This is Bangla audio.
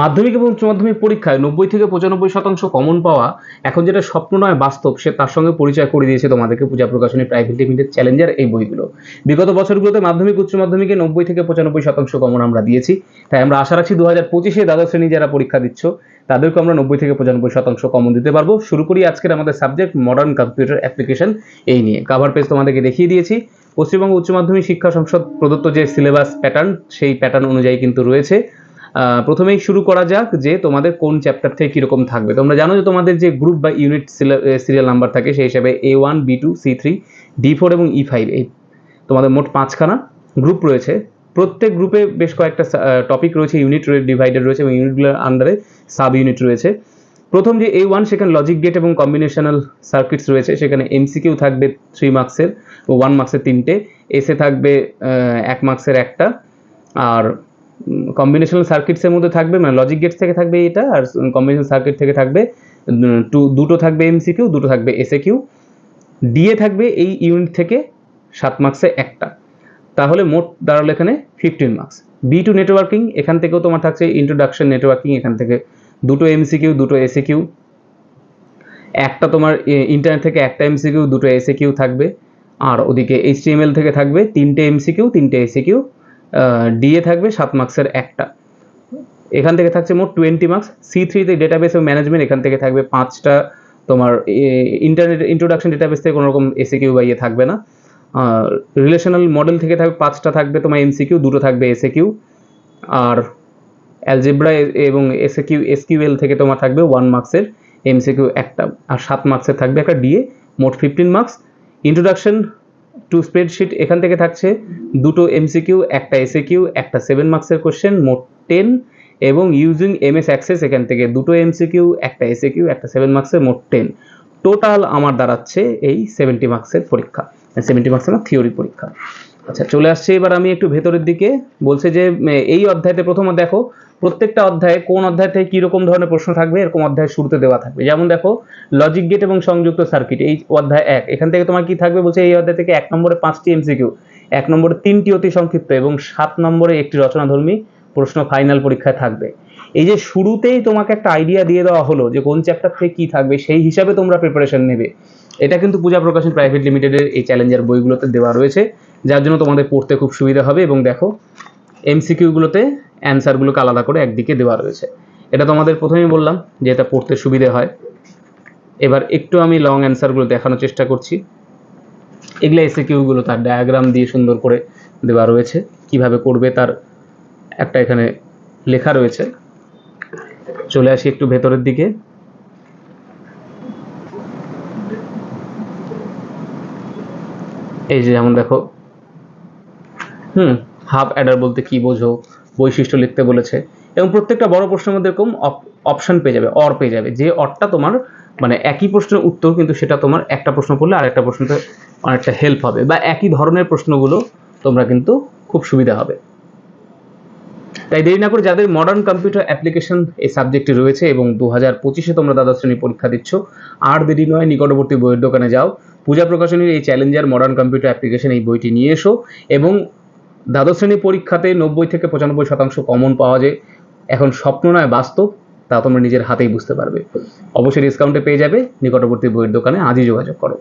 মাধ্যমিক এবং উচ্চ মাধ্যমিক পরীক্ষায় নব্বই থেকে পঁচানব্বই শতাংশ কমন পাওয়া, এখন যেটা স্বপ্ন নয়, বাস্তব, সে তার সঙ্গে পরিচয় করে দিয়েছে তোমাদেরকে Puja Prakashani private limited challenger এই বইগুলো। বিগত বছরগুলোতে মাধ্যমিক, উচ্চ মাধ্যমিকে নব্বই থেকে পঁচানব্বই শতাংশ কমন আমরা দিয়েছি। তাই আমরা আশা রাখছি দু হাজার পঁচিশে দ্বাদশ শ্রেণি যারা পরীক্ষা দিচ্ছ তাদেরকে আমরা নব্বই থেকে পঁচানব্বই শতাংশ কমন দিতে পারব। শুরু করি আজকের আমাদের সাবজেক্ট মডার্ন কম্পিউটার অ্যাপ্লিকেশন এই নিয়ে। কাভার পেজ তোমাদেরকে দেখিয়ে দিয়েছি। পশ্চিমবঙ্গ উচ্চ মাধ্যমিক শিক্ষা সংসদ প্রদত্ত যে সিলেবাস প্যাটার্ন সেই প্যাটার্ন অনুযায়ী কিন্তু রয়েছে। প্রথমেই শুরু করা যাক যে তোমাদের কোন চ্যাপ্টার থেকে কীরকম থাকবে। তোমরা জানো যে তোমাদের যে গ্রুপ বা ইউনিট সিরিয়াল নাম্বার থাকে সেই হিসাবে A one B two C three D four এবং ই ফাইভ এই তোমাদের মোট পাঁচখানা গ্রুপ রয়েছে। প্রত্যেক গ্রুপে বেশ কয়েকটা টপিক রয়েছে ইউনিট ডিভাইডেড রয়েছে এবং ইউনিটগুলোর আন্ডারে সাব ইউনিট রয়েছে। প্রথম যে এ ওয়ান সেখানে লজিক গেট এবং কম্বিনেশনাল সার্কিটস রয়েছে। সেখানে এমসিকিউ থাকবে থ্রি মার্কসের ওয়ান মার্কসের তিনটে এসে থাকবে এক মার্কসের একটা, আর কম্বিনেশনাল সার্কিটসের মধ্যে থাকবে মানে লজিক গেটস থেকে থাকবে এটা, আর কম্বিনেশনাল সার্কিট থেকে থাকবে টু- দুটো থাকবে এমসিকিউ দুটো থাকবে এসএ কিউ ডিএ থাকবে এই ইউনিট থেকে সাত মার্কসে একটা। তাহলে মোট দাঁড়াল এখানে fifteen marks B two networking এখান থেকেও তোমার থাকছে ইন্ট্রোডাকশন নেটওয়ার্কিং এখান থেকে দুটো এমসিকিউ দুটো এসএ কিউ একটা তোমার ইন্টারনেট থেকে একটা এমসিকিউ দুটো এসএ কিউ থাকবে। আর ওদিকে এইচটিএমএল থেকে থাকবে তিনটে এমসিকিউ তিনটে এসএ কিউ ডিএ থাকবে সাত মার্কসের একটা। এখান থেকে থাকছে মোট টোয়েন্টি মার্কস সি থ্রিতে ডেটাবেস এবং ম্যানেজমেন্ট এখান থেকে থাকবে পাঁচটা। তোমার ইন্টারনেট ইন্ট্রোডাকশন ডেটাবেস থেকে কোনো রকম এসে কিউ বা ইয়ে থাকবে না। রিলেশনাল মডেল থেকে থাকবে পাঁচটা থাকবে তোমার এমসিকিউ দুটো থাকবে এসে কিউ আর অ্যালজেব্রা এবং এসে কিউ এসকিউএল থেকে তোমার থাকবে ওয়ান মার্কসের এমসিকিউ একটা। আর সাত মার্কসের থাকবে একটা ডিএ মোট fifteen marks introduction to spreadsheet এখান থেকে থাকছে। দুটো এমসিকিউ একটা এসএ কিউ একটা সেভেন মার্কসের কোশ্চেন মোট টেন এবং ইউজিং এমএস অ্যাক্সেস এখান থেকে। দুটো এমসিকিউ একটা এসএ কিউ একটা সেভেন মার্কসের মোট টেন টোটাল আমার দাঁড়াচ্ছে এই সেভেন্টি মার্কসের পরীক্ষা। সেভেন্টি মার্কসের না থিওরি পরীক্ষা। আচ্ছা চলে আসছে, এবার আমি একটু ভেতরের দিকে। বলছে যে এই অধ্যায়তে প্রথমে দেখো, প্রত্যেকটা অধ্যায়ে কোন অধ্যায় থেকে কীরকম ধরনের প্রশ্ন থাকবে, এরকম অধ্যায় শুরুতে দেওয়া থাকবে। যেমন দেখো লজিক গেট এবং সংযুক্ত সার্কিট এই অধ্যায় এক। এখান থেকে তোমার কি থাকবে? বলছে এই অধ্যায় থেকে এক নম্বরে পাঁচটি এমসিকিউ এক নম্বরে তিনটি অতি সংক্ষিপ্ত এবং সাত নম্বরে একটি রচনাধর্মী প্রশ্ন ফাইনাল পরীক্ষায় থাকবে। এই যে শুরুতেই তোমাকে একটা আইডিয়া দিয়ে দেওয়া হলো যে কোন চ্যাপ্টার থেকে কি থাকবে, সেই হিসাবে তোমরা প্রিপারেশন নেবে। এটা কিন্তু পূজা প্রকাশন প্রাইভেট লিমিটেডের এই চ্যালেঞ্জার বইগুলোতে দেওয়া রয়েছে। যার জন্য তোমাদের পড়তে খুব সুবিধা হবে এবং দেখো এমসিকিউগুলোতে অ্যান্সারগুলোকে আলাদা করে একদিকে দেওয়া রয়েছে। এটা তোমাদের প্রথমেই বললাম যে এটা পড়তে সুবিধে হয়। এবার একটু আমি লং অ্যান্সারগুলো দেখানোর চেষ্টা করছি। এগুলো এসে কিউগুলো তার ডায়াগ্রাম দিয়ে সুন্দর করে দেওয়া রয়েছে। কীভাবে করবে তার একটা এখানে লেখা রয়েছে। চলে আসি একটু ভেতরের দিকে। এই যে যেমন দেখো হুম হাফ অ্যাডার বলতে কি বোঝো, বৈশিষ্ট্য লিখতে বলেছে। এবং প্রত্যেকটা বড় প্রশ্নের মধ্যে এরকম অপশন পেয়ে যাবে অর পেয়ে যাবে। যে অরটা তোমার মানে একই প্রশ্নের উত্তর, কিন্তু সেটা তোমার একটা প্রশ্ন করলে আরেকটা প্রশ্নতে অনেকটা হেল্প হবে। বা একই ধরনের প্রশ্নগুলো তোমরা কিন্তু খুব সুবিধা হবে। তাই দেরি না করে যাদের মডার্ন কম্পিউটার অ্যাপ্লিকেশন এই সাবজেক্টে রয়েছে এবং দু হাজার পঁচিশে তোমরা দ্বাদশ শ্রেণি পরীক্ষা দিচ্ছ, আর দেরি নয়, নিকটবর্তী বইয়ের দোকানে যাও। পূজা প্রকাশনীর এই চ্যালেঞ্জার মডার্ন কম্পিউটার অ্যাপ্লিকেশন এই বইটি নিয়ে এসো এবং দ্বাদশ শ্রেণি পরীক্ষাতে নব্বই থেকে পঁচানব্বই শতাংশ কমন পাওয়া যায়। এখন স্বপ্ন নয়, বাস্তব। তা তোমরা নিজের হাতেই বুঝতে পারবে। অবশ্যই ডিসকাউন্টে পেয়ে যাবে। নিকটবর্তী বইয়ের দোকানে আজই যোগাযোগ করো।